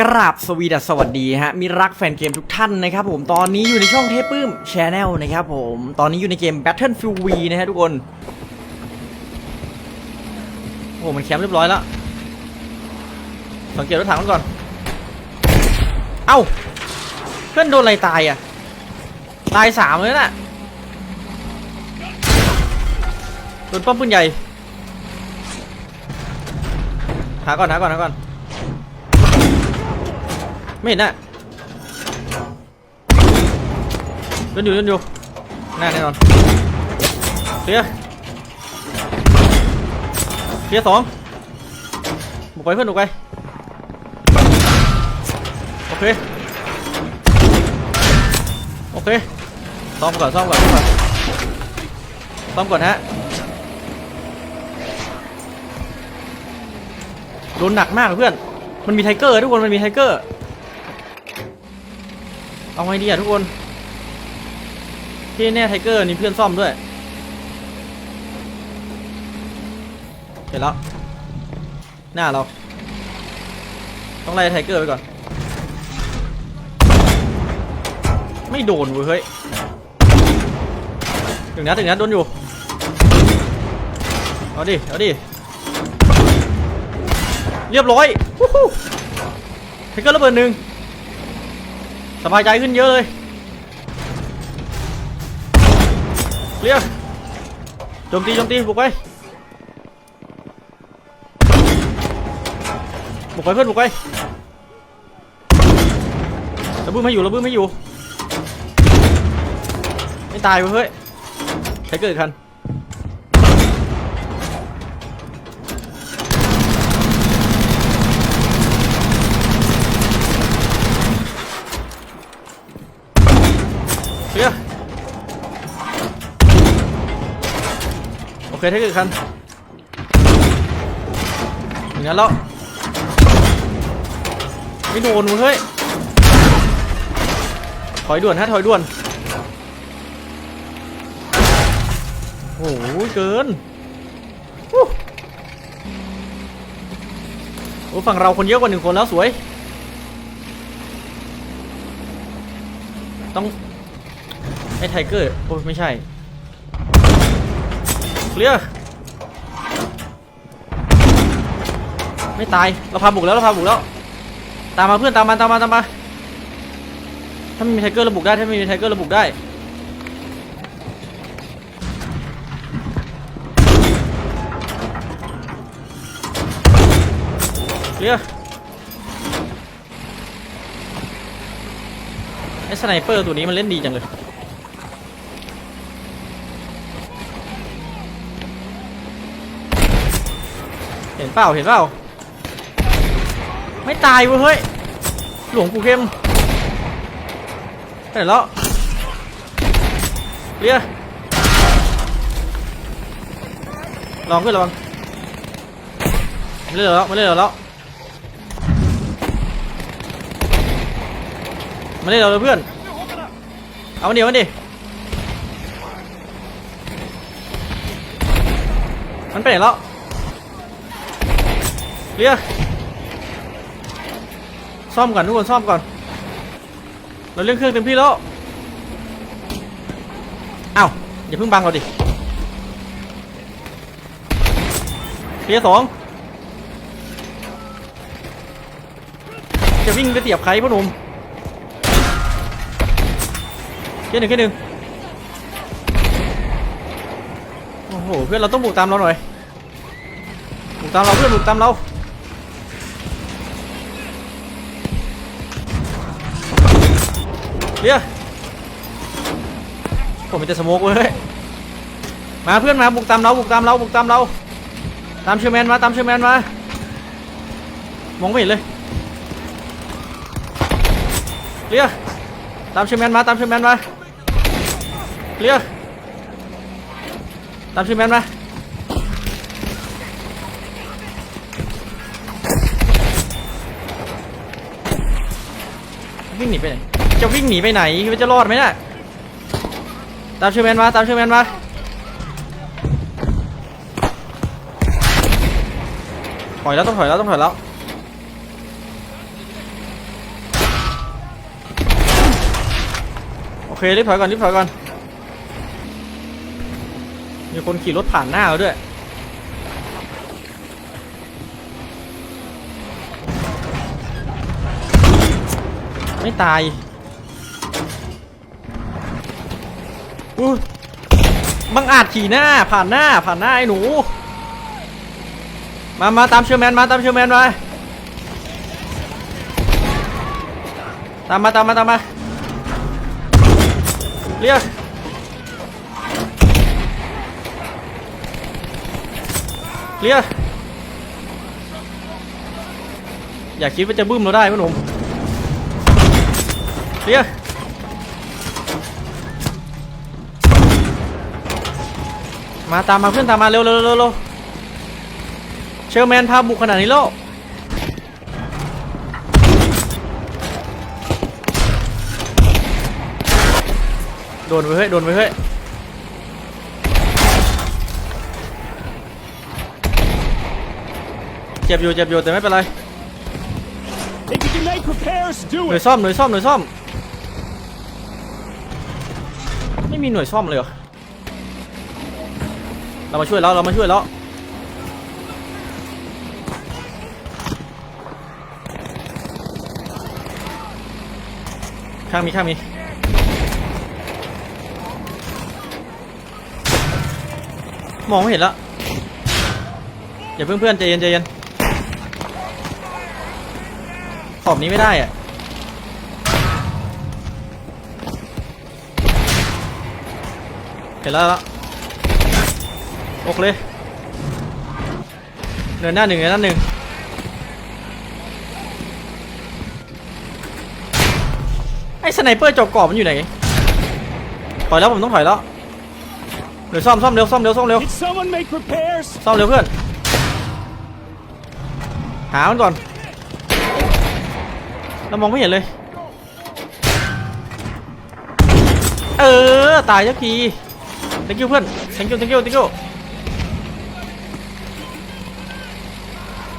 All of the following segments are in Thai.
กราบสวีดัสสวัสดีฮะมีรักแฟนเกมทุกท่านนะครับผมตอนนี้อยู่ในช่องเทปปื้มชแนลนะครับผมตอนนี้อยู่ในเกม Battlefield V นะฮะทุกคนโอ้โหมันแคมป์เรียบร้อยแล้ว สังเกตรถถังมันก่อน เอ้า เพื่อนโดนอะไรตายอะ ตายสามเลยน่ะโดนป้อมปืนใหญ่หาก่อนหาก่อนหาก่อน ไม่เห็นน่ะเดินอยู่เดินอยู่หน้าแน่นอนเคลียร์เคลียร์สองบุกไปเพื่อนบุกไปโอเคโอเคซ่อมก่อนซ่อมก่อนซ่อมก่อนซ่อมก่อนฮะโดนหนักมากเลยเพื่อนมันมีไทเกอร์ทุกคนมันมีไทเกอร์ เอาไงดีอะทุกคน ที่แน่ไทเกอร์นี่เพื่อนซ่อมด้วยเห็นแล้ว หน้าเรา ต้องไล่ไทเกอร์ไปก่อน ไม่โดนเว้ยเฮ้ยถึงนัดถึงนัดโดนอยู่ เอาดิ เอาดิ เรียบร้อยไทเกอร์ระเบิดหนึ่ง สบายใจขึ้นเยอะเลยเคลียร์โจมตีโจมตีบุกไปบุกไปเพื่อนบุกไประบื้มให้อยู่ระบื้มให้อยู่ ไม่ตายเว้ยเฮ้ยใช้เกิดคัน เคถ้าเกิดคันอย่างนั้นแล้วไม่โดนเว้ยเฮ้ยถอยด่วนฮะถอยด่วนโอ้โหเกินโอ้ฝั่งเราคนเยอะกว่าหนึ่งคนแล้วสวย ต้องไอ้ไทเกอร์โอ้ไม่ใช่ เคลียร์ไม่ตายเราพาบุกแล้วเราพาบุกแล้ว ตามมาเพื่อนตามมาตามมาตามมาถ้าไม่มีไทเกอร์ระบุกได้ถ้าไม่มีไทเกอร์ระบุกได้เคลียร์ไอ้สไนเปอร์ตัวนี้มันเล่นดีจังเลย ห็นเปล่าเห็นเปล่าไม่ตายเว้ยเฮ้ยหลวงปู่เข้มไปไหนแล้วเรียลองขึ้นระวังไม่เล่นแล้วไม่เล่นแล้วมาเล่นเราเลยเพื่อนเอามันเดี๋ยวมันดิมันไปไหนแล้ว เรียกซ่อมก่อนทุกคนซ่อมก่อน เราเล่นเครื่องเต็มที่แล้วอ้าวอย่าเพิ่งบังเราดิเคลียสองจะวิ่งไปเตียบใครพ่อหนุ่มเคลียร์หนึ่งเคลียร์หนึ่งโอ้โหเพื่อนเราต้องบุกตามเราหน่อยบุกตามเราเพื่อนบุกตามเรา เรียผมเป็นแต่สโมกเว้ยมาเพื่อนมาบุกตามเราบุกตามเราบุกตามเรา ตามเชอร์แมนมาตามเชอร์แมนมามองไม่เห็นเลยเรียตามเชอร์แมนมาตามเชอร์แมนมาเรียตามเชอร์แมนมาวิ่งหนีไปไหน จะวิ่งหนีไปไหนคิดจะรอดไหมเนี่ยตามเชื่อแมนมาตามเชื่อแมนมาถอยแล้วต้องถอยแล้วต้องถอยแล้วโอเครีบถอยก่อนรีบถอยก่อนมีคนขี่รถผ่านหน้าเราด้วยไม่ตาย อู้บังอาจขี่หน้าผ่านหน้าผ่านหน้าไอ้หนู มามาตามเชอร์แมนมาตามเชอร์แมนมาตามมาตามมาตามมาเรียกเรียกอย่าคิดว่าจะบึ้มเราได้พ่อหนุ่มเรียก มาตามมาเพื่อนตามมาเร็วเร็วเร็วเร็วเชลแมนพาบุกขนาดนี้แล้วโดนไปเฮ้ยโดนไปเฮ้ยเจ็บอยู่เจ็บอยู่แต่ไม่เป็นไรหน่วยซ่อมหน่วยซ่อมหน่วยซ่อม ไม่มีหน่วยซ่อมเลยเหรอ เรามาช่วยแล้วเรามาช่วยแล้วข้างมีข้างมีมองไม่เห็นแล้วอย่าเพิ่งเพื่อนใจเย็นใจเย็นขอบนี้ไม่ได้อะเห็นแล้ว แล้วโอเคเลย เนินหน้าหนึ่งเนินหน้าหนึ่งไอ้สไนเปอร์จอกกรอบมันอยู่ไหน ถอยแล้วผมต้องถอยแล้วเดี๋ยวซ่อมซ่อมเร็วซ่อมเร็วซ่อมเร็ว Did someone make repairs? ซ่อมเร็วเพื่อน หามันก่อน เรามองไม่เห็นเลย เออ ตายสักที thank you เพื่อน thank you thank you thank you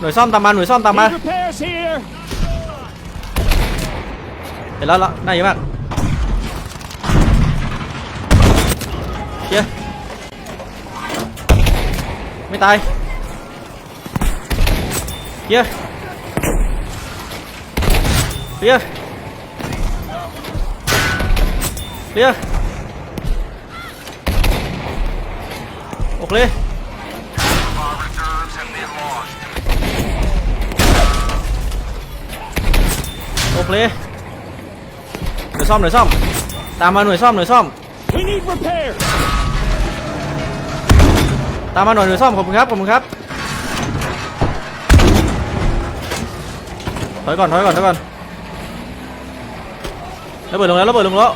น่วยซ่อมตามมาหน่วยซ่อมตามมา Need repairs here. เห็นแล้วละน่าเยอะมากเคลียร์ไม่ตายเคลียร์เคลียร์เคลียร์โอเค โอเคหน่วยซ่อมหน่วยซ่อม ตามมาหน่วยซ่อมหน่วยซ่อม We need repairs. ตามมาหน่อยหน่วยซ่อมขอบคุณครับขอบคุณครับถอยก่อนถอยก่อนถอยก่อนระเบิดลงแล้วระเบิดลงแล้ว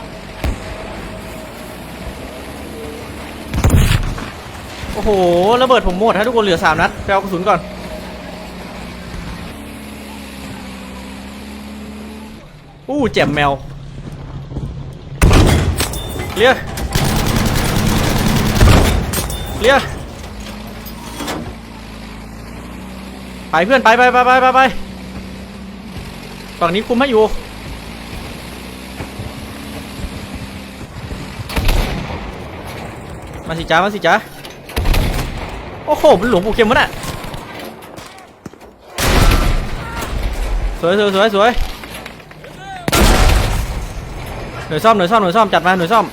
โอ้โหระเบิดผมหมดฮะทุกคนเหลือสามนัดไปเอากระสุนก่อน อู้เจ็บแมวเลียเลียไปเพื่อนไปไปไปไปไปไปฝั่งนี้คุมให้อยู่มาสิจ้ามาสิจ้าโอ้โหมันหลวงปู่เข็มวะน่ะสวยสวยสวยสวย หน่วยซ่อมหน่วยซ่อมหน่วยซ่อมจัดมาหน่วยซ่อม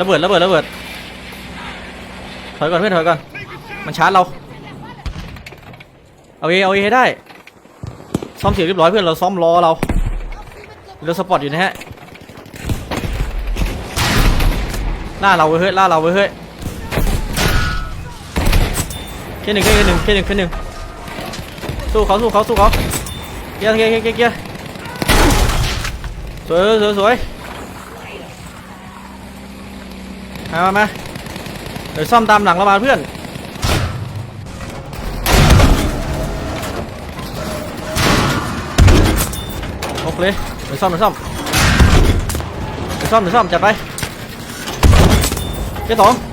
ระเบิดระเบิดระเบิดถอยก่อนเพื่อนถอยก่อนมันชาร์จเราเอาเอเอาเอให้ได้ซ่อมเสียเรียบร้อยเพื่อนเราซ่อมล้อเราเราสปอร์ตอยู่นะฮะล่าเราเว้ยเฮ้ยล่าเราเว้ยเฮ้ยแค่หนึ่งแค่หนึ่งแค่หนึ่งแค่หนึ่งสู้เขาสู้เขาสู้เขา กียร์เกียร์เกียร์เกียร์สวยสวยสวยมามาเดี๋ยวซ่อมตามหลังเรามาเพื่อนโอเคเดี๋ยวซ่อมเดี๋ยวซ่อมเดี๋ยวซ่อมเดี๋ยวซ่อมจัดไปเจ้าสอง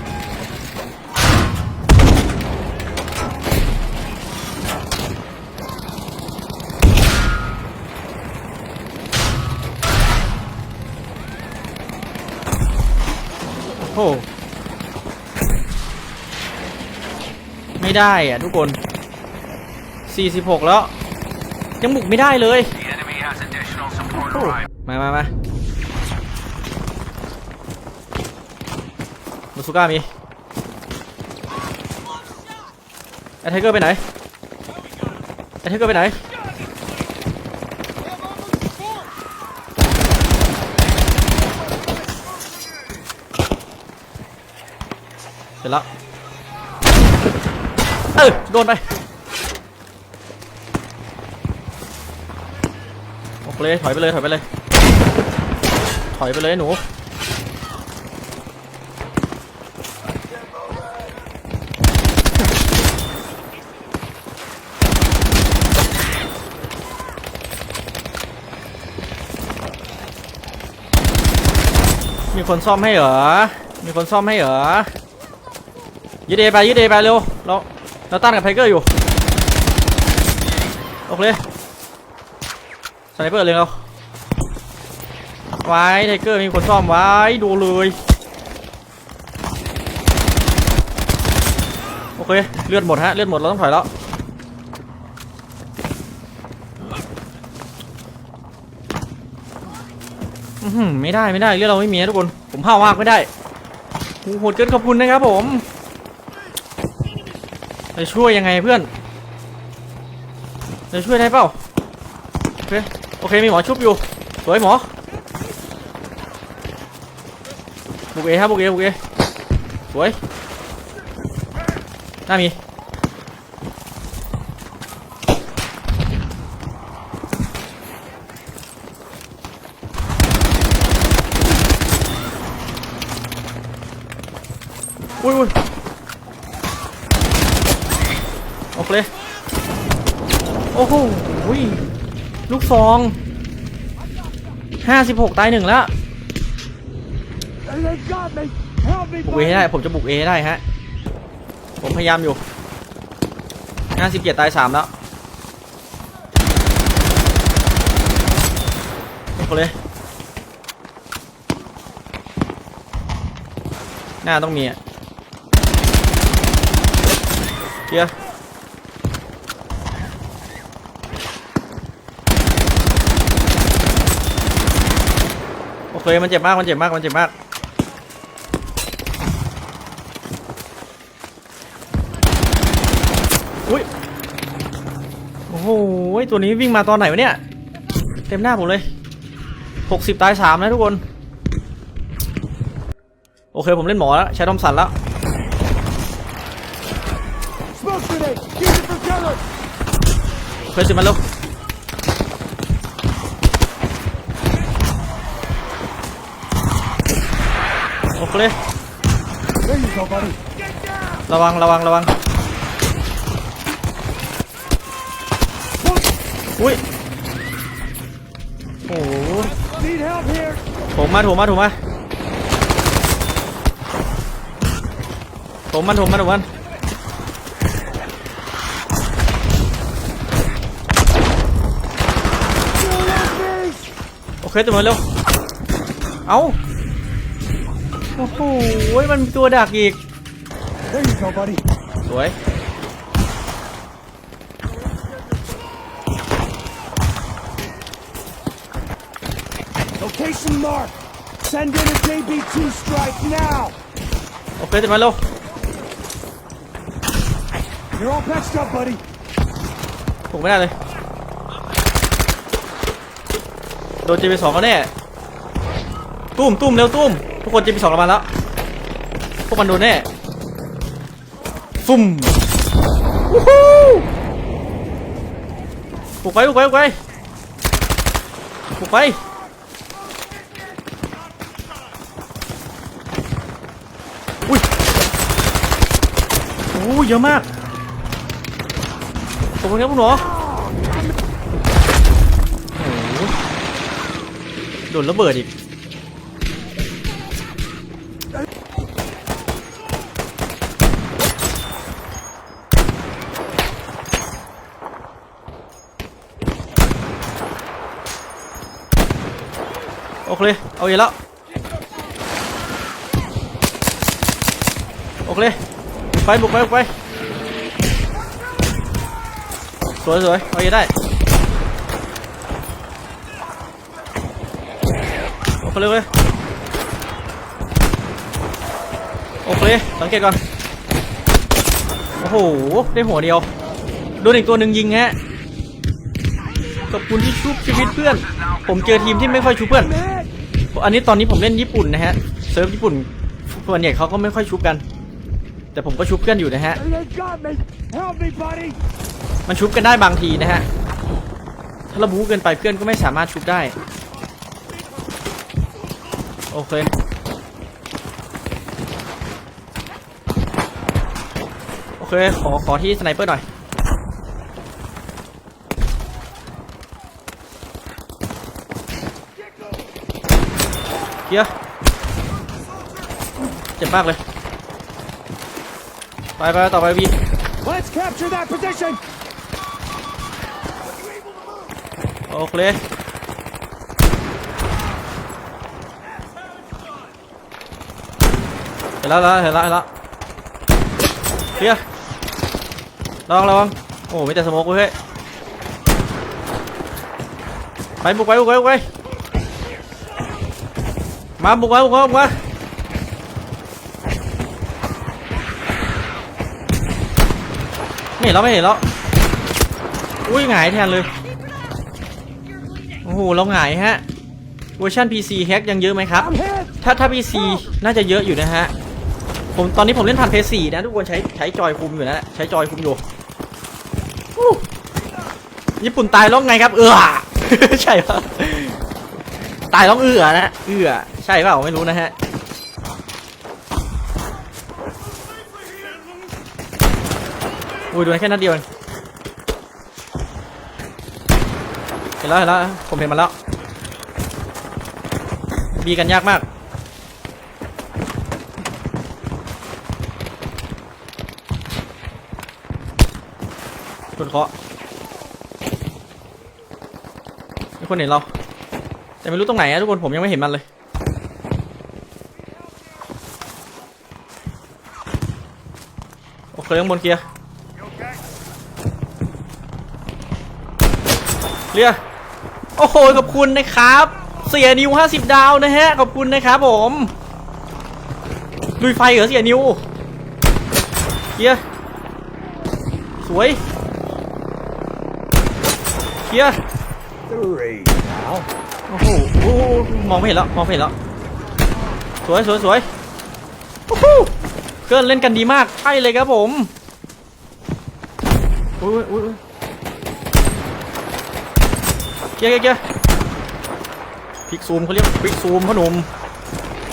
หไม่ได้อะทุกคน 46 แล้ว ยังบุกไม่ได้เลยมามามามูสุก้ามีไอไทเกอร์ไปไหนไอไทเกอร์ไปไหน เสร็จแล้ว เออโดนไปออกเลยถอยไปเลยถอยไปเลย ถอยไปเลยหนูมีคนซ่อมให้เหรอ มีคนซ่อมให้เหรอ ยืดเอไปยืดเอไปเร็วเราเราต้านกับไทเกอร์อยู่ออเลยสไนเปอร์เลยเราไว้ไทเกอร์มีคนซ่อมไว้ดูเลยโอเคเลือดหมดฮะเลือดหมดเราต้องถอยแล้วไม่ได้ไม่ได้เลือดเราไม่มีนะทุกคน ผมห้าวมากไม่ได้โหโหดเกินขอบคุณนะครับผม จะช่วยยังไงเพื่อนจะช่วยได้เปล่าโอเคโอเคมีหมอชุบอยู่สวยหมอบุกเอครับบุกเอบุกเอสวยน่ามี อุ้ยอุ้ย โอเค โอ้โหย ลูกซองห้าสิบหกตายหนึ่งแล้วบุกเอได้ผมจะบุกเอได้ฮะ ผมพยายามอยู่ห้าสิบเจ็ดตายสามแล้วโอเคหน้าต้องมีอะเยร์โเคมันเจ็บมากมันเจ็บมากมันเจ็บมากอุ้ยโอ้โหตัวนี้วิ่งมาตอนไหนวะเนี่ยเต็มหน้าผมเลยหกสิบตายสามนะทุกคน โอเคผมเล่นหมอแล้วใช้ทอมสันแล้ว Smoke grenade! Use it for cover! โอเคสิมาเร็วโอเค There you go, buddy. ระวังระวังระวัง อุ้ย โอ้โห Need help here! โถมมาโถมมาโถมมาโถมมันโถมมันโถมมันโอเคตัวมาเร็ว เอา โอ้โหมันมีตัวดักอีก There you go, buddy. สวย Location marked! Send in a JB2 strike now! โอเคตัวมาเร็ว You're all patched up, buddy. ถูกไม่ได้เลย โดนจีไปสองก็แน่ ตุ้มตุ้มเร็วตุ้ม ทุกคนจีไปสองกันมาแล้ว พวกมันโดนแน่ซุ่มวู้ฮู้ปลุกไปปลุกไปปลุกไปปลุกไปอุ้ยโอ้เยอะมากขอบคุณครับคุณหมอโอ้โหโดนระเบิดอีก โอเค เอาอีกแล้วเลยบุกไปบุกไปบุกไปสวยสวยเอาอยู่ได้โอเคเลยเว้ยโอเคสังเกตก่อนโอ้โหได้หัวเดียวโดนอีกตัวหนึ่งยิงฮะขอบคุณที่ชุบชีวิตเพื่อน ผมเจอทีมที่ไม่ค่อยชุบเพื่อน อันนี้ตอนนี้ผมเล่นญี่ปุ่นนะฮะเซิร์ฟญี่ปุ่นส่วนใหญ่เขาก็ไม่ค่อยชุบกัน แต่ผมก็ชุบเพื่อนอยู่นะฮะ มันชุบกันได้บางทีนะฮะ ถ้าราบู๊เกินไปเพื่อนก็ไม่สามารถชุบได้ โอเคโอเคขอขอที่สไนเปอร์หน่อย เกียร์เจ็บมากเลย ไปไปต่อไปวี Let's capture that position! โอเคเห็นแล้วเห็นแล้วเห็นแล้วเคลียร์ระวังระวังโอ้ไม่แต่สโมกเว้ยไปบุกไปบุกไปบุกไป มาบุกมาบุกมาบุกมาไม่เห็นแล้วไม่เห็นแล้วอุ้ยหงายแทนเลยโอ้โหเราหงายฮะเวอร์ชัน PC แฮกยังเยอะไหมครับ ถ้าถ้า PC น่าจะเยอะอยู่นะฮะผมตอนนี้ผมเล่นผ่าน PS4 นะทุกคนใช้ใช้จอยคุมอยู่นะใช้จอยคุมอยู่ญี่ปุ่นตายร้องไงครับ เออใช่ปะ ตายร้องเอือนะเอือใช่เปล่าไม่รู้นะฮะอุ้ยโดนแค่นัดเดียวเห็นแล้วเห็นแล้วผมเห็นมันแล้วบีกันยากมากกดเคาะมีคนเห็นเรา แต่ไม่รู้ตรงไหนอะทุกคนผมยังไม่เห็นมันเลย โอเคข้างบนเคลียร์เคลียร์โอ้โหขอบคุณนะครับ เสียนิว50ดาวนะฮะ ขอบคุณนะครับผมลุยไฟเหรอเสียนิวเคลียร์สวยเคลียร์ Three now. โอ้โหโอ้โหมองไม่เห็นแล้ว มองไม่เห็นแล้ว สวยสวยสวยโอ้โหเพื่อนเล่นกันดีมากใช่เลยครับผมอุ้ยอุ้ยอุ้ยเกียร์เกียร์เกียร์คลิกซูมเขาเรียกคลิกซูมพ่อหนุ่ม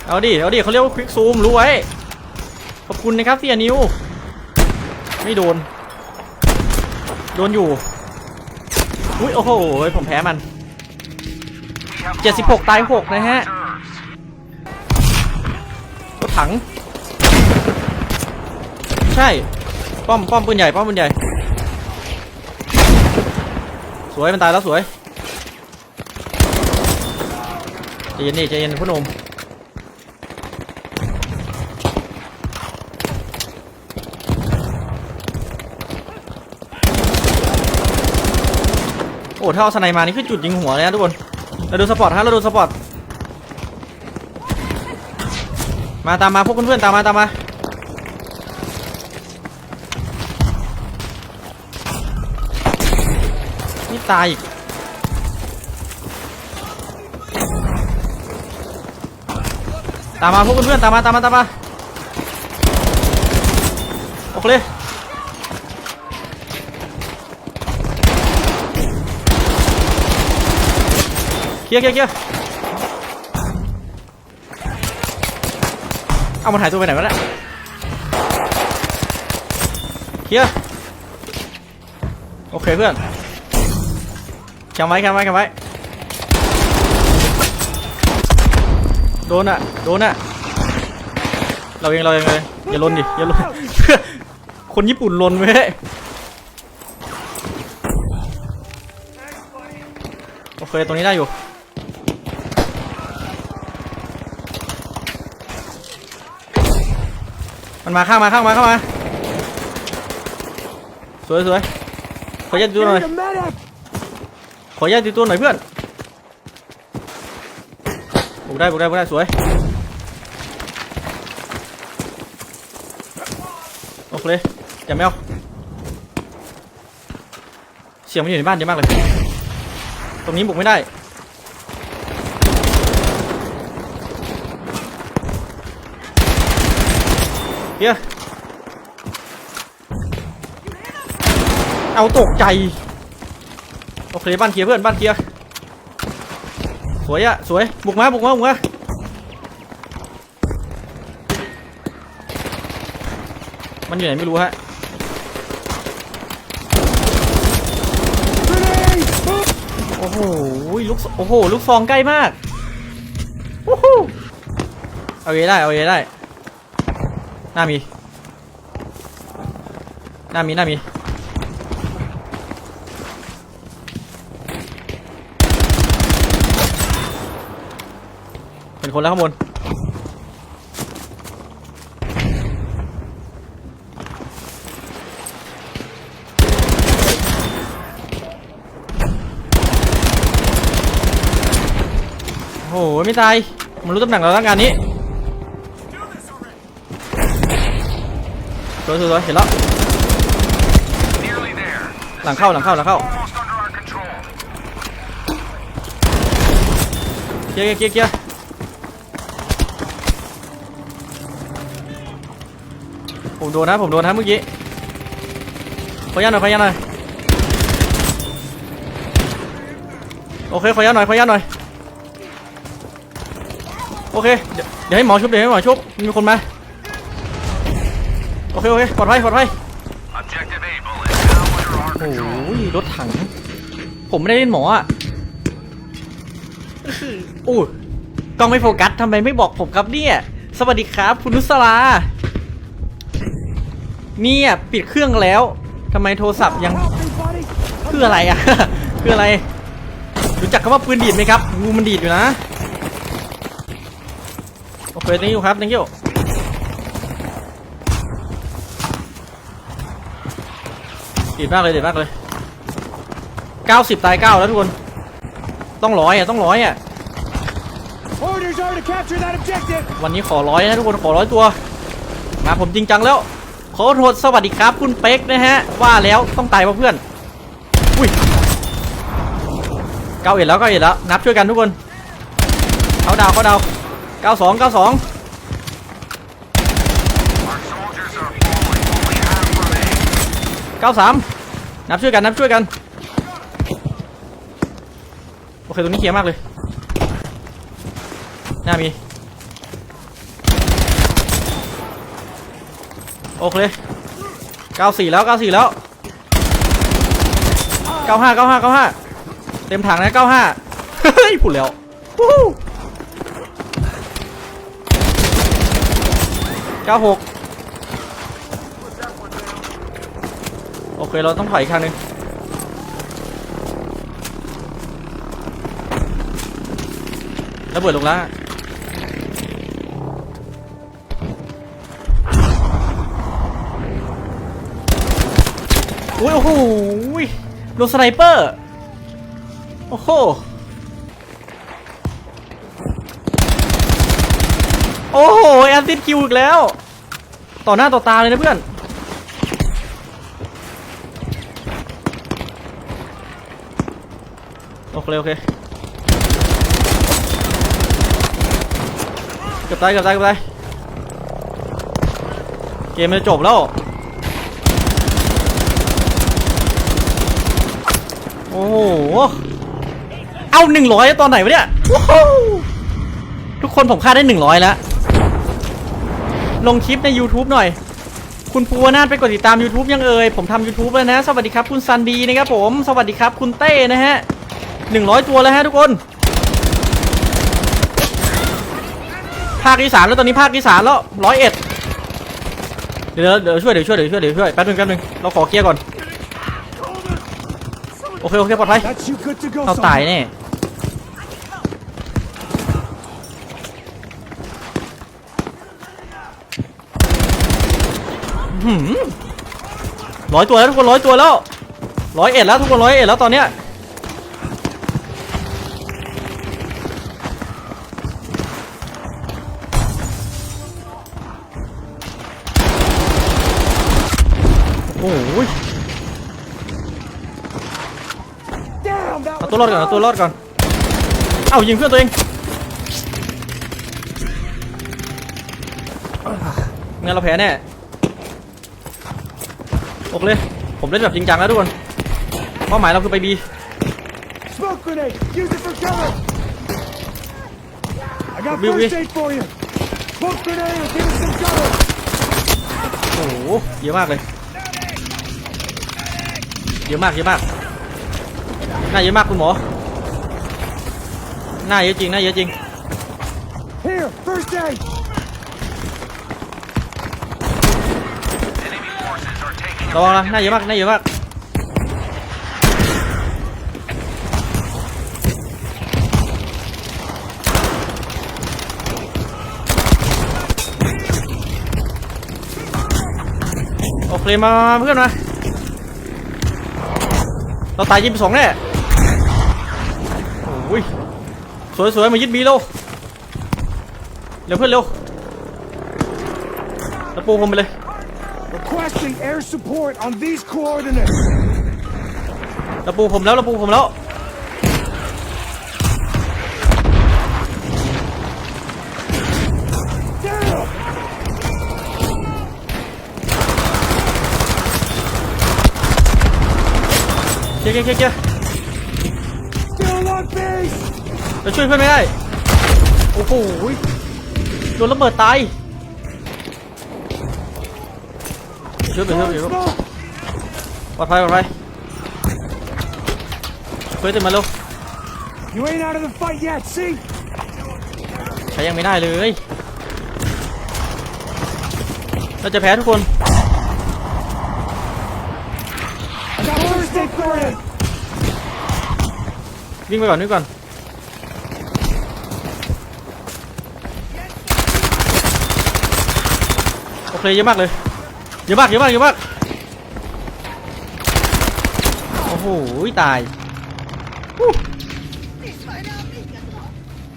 เอาดิ เอาดิเขาเรียกว่าคลิกซูมรู้ไว้ ขอบคุณนะครับเสียนิว ไม่โดน โดนอยู่ อุ้ยโอ้โห ผมแพ้มัน 76 ตาย 6 นะฮะ reserves. รถถัง ใช่ ป้อม ป้อมปืนใหญ่ ป้อมปืนใหญ่ สวย มันตายแล้วสวยใจเย็นดิใจเย็นพ่อหนุ่มโอ้ถ้าเอาสไนมานี่คือจุดยิงหัวเลยนะทุกคน เราดูสปอร์ตฮะเราดูสปอร์ต มาตามมาพวกเพื่อนๆตามมาตามมา นี่ตายอีกตามมาพวกเพื่อนๆตามมาตามมาตามมา โอเค เคลียร์เคลียร์เคลียร์เอามันหายตัวไปไหนวะเนี่ยเคลียร์โอเคเพื่อนแคมไว้แคมไว้แคมไว้โดนอะโดนอะเราเองเราเองเลยอย่าลนดิอย่าลนคนญี่ปุ่นลนไว้ยโอเคตรงนี้ได้อยู่ มาข้างมาข้างมาข้างมาสวยสวยขอแยกตัวหน่อยขอแยกตัวหน่อยเพื่อนบุกได้บุกได้บุกได้สวยโอเคอย่าไม่เอาเสียงมันอยู่ในบ้านเยอะมากเลย ตรงนี้บุกไม่ได้ เฮียเอาตกใจ โอเคบ้านเคลียร์เพื่อนบ้านเคลียร์สวยอะสวยบุกมาบุกมาบุกมามันอยู่ไหนไม่รู้ฮะโอ้โหลูกโอ้โหลูกซองใกล้มากโอ้โหเอาเอได้เอาเอได้ หน้ามี หน้ามี หน้ามี เป็นคนแล้วข้างบนโอ้โหไม่ตาย มันรู้ตำแหน่งเราแล้วงานนี้ สวยสวยสวยเห็นแล้ว หลังเข้าหลังเข้าหลังเข้าเคลียร์เคลียร์เคลียร์ผมโดนนะผมโดนนะเมื่อกี้ขออนุญาตหน่อยขออนุญาตหน่อยโอเคขออนุญาตหน่อยขออนุญาตหน่อยโอเคเดี๋ยวเดี๋ยวให้หมอชุบเดี๋ยวให้หมอชุบมีคนมา โอเคโอเคปลอดภัยปลอดภัย Objective Able is now under our โอ้ control. ยรถถัง ผมไม่ได้เล่นหมออะอู้กล้องไม่โฟกัสทำไมไม่บอกผมครับเนี่ย สวัสดีครับ คุณนุสลาเนี่ยปิดเครื่องแล้วทำไมโทรศัพท์ยัง Help me, buddy! คืออะไรอะคืออะไร รู้จักคำว่าปืนดีดไหมครับงูมันดีดอยู่นะ โอเค thank you ครับ thank you ดีดมากเลยเดีดมากเลย90ตาย9แล้วทุกคน ต้องร้อยอะต้องร้อยอะวันนี้ขอร้อยนะทุกคนขอร้อยตัว มาผมจริงจังแล้วขอโทษสวัสดีครับคุณเป๊กนะฮะ ว่าแล้วต้องตายเพราะเพื่อน อุ้ยเก้าเอ็ดแล้วเก้าเอ็ดแล้ว นับช่วยกันทุกคน เขาดาวเขาดาวเก้าสองเก้าสอง เก้าสามนับช่วยกันนับช่วยกัน โอเคตรงนี้เคลียร์มากเลยหน้ามี โอเคเก้าสี่แล้วเก้าสี่แล้วเก้าห้าเก้าห้าเก้าห้าเต็มถังนะเก้าห้าเฮ้ยพูดแล้วเก้าหกโอ เคเราต้องถอยอีกครั้งหนึ่งระเบิดลงแล้วอุ้ยโอ้โหยโดนสไนเปอร์ โอ้โห โอ้โหแอนซิดคิวอีกแล้ว ต่อหน้าต่อตาเลยนะเพื่อน โอเคโอเคเกือบตายเกือบตายเกือบตายเกมมันจะจบแล้ว โอ้โห เอาหนึ่งร้อยตอนไหนวะเนี่ย ทุกคนผมค่าได้หนึ่งร้อยแล้ว ลงคลิปใน YouTube หน่อย คุณภูวนาถไปกดติดตาม YouTube ยังเอ่ย ผมทำ YouTube แล้วนะ สวัสดีครับคุณซันบีนะครับผม สวัสดีครับคุณเต้นะฮะ หนึ่งร้อยตัวแล้วฮะทุกคน ภาคอีสานแล้วตอนนี้ภาคอีสานแล้วร้อยเอ็ดเดี๋ยวเดี๋ยวช่วยเดี๋ยวช่วยเดี๋ยวช่วยเดี๋ยวช่วยแป๊บนึงแป๊บนึงเราขอเคลียร์ก่อนโอเคโอเคปลอดภัยเราตายแน่ร้อยตัวแล้วทุกคนร้อยตัวแล้วร้อยเอ็ดแล้วทุกคนร้อยเอ็ดแล้วตอนเนี้ย ตัวรอดก่อนเอาตัว close. รอดก่อน เอ้ายิงเพื่อนตัวเองงั้นเราแพ้แน่โอเคเลยผมเล่นแบบจริงจังแล้วทุกคนเป้าหมายเราคือไปบี Smoke grenade. Use it for cover. I got Wait, wait. first aid for you. Smoke grenade will give us some cover. โอ้โหเยอะมากเลย เยอะมากเยอะมาก หน้าเยอะมากคุณหมอ หน้าเยอะจริงหน้าเยอะจริง Here, first aid. Enemy forces are taking ระวังนะหน้าเยอะมากหน้าเยอะมาก โอเคมามาเพื่อนมา เราตายยิงไปสองแน่โอ้ยสวยสวยมายึดบีเร็วเร็วเพื่อนเร็วแล้วปูผมไปเลย Requesting air support on these coordinates. ระปูผมแล้วระปูผมแล้ว Down. เคลียร์เคลียร์เค ลียร์เคลียร์ Still on base. เราช่วยเพื่อนไม่ได้ โอ้โหโดนระเบิดตายช่วยไปช่วยไป Throwing ช่วย smoke. ปลอดภัยปลอดภัยเพื่อนตื่นมาเร็ว You ain't out of the fight yet. See? ใช้ยังไม่ได้เลยเราจะแพ้ทุกคน I got first aid for you. วิ่งไปก่อนวิ่งก่อนโอเคเยอะมากเลยเยอะมากเยอะมากเยอะมากโอ้โหตาย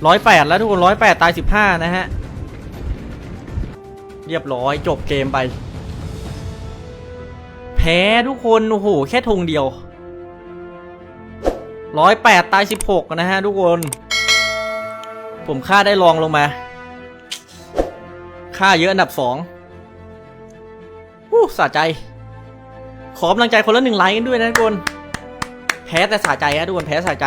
ร้อยแปดแล้วทุกคนร้อยแปดตายสิบห้านะฮะ เรียบร้อยจบเกมไป แพ้ทุกคน โอ้โห แค่ธงเดียว ร้อยแปดตายสิบหกนะฮะทุกคน ผมฆ่าได้รองลงมาฆ่าเยอะอันดับสองอู้สะใจ ขอกำลังใจคนละหนึ่งไลค์กันด้วยนะทุกคน แพ้แต่สะใจฮะทุกคนแพ้สะใจ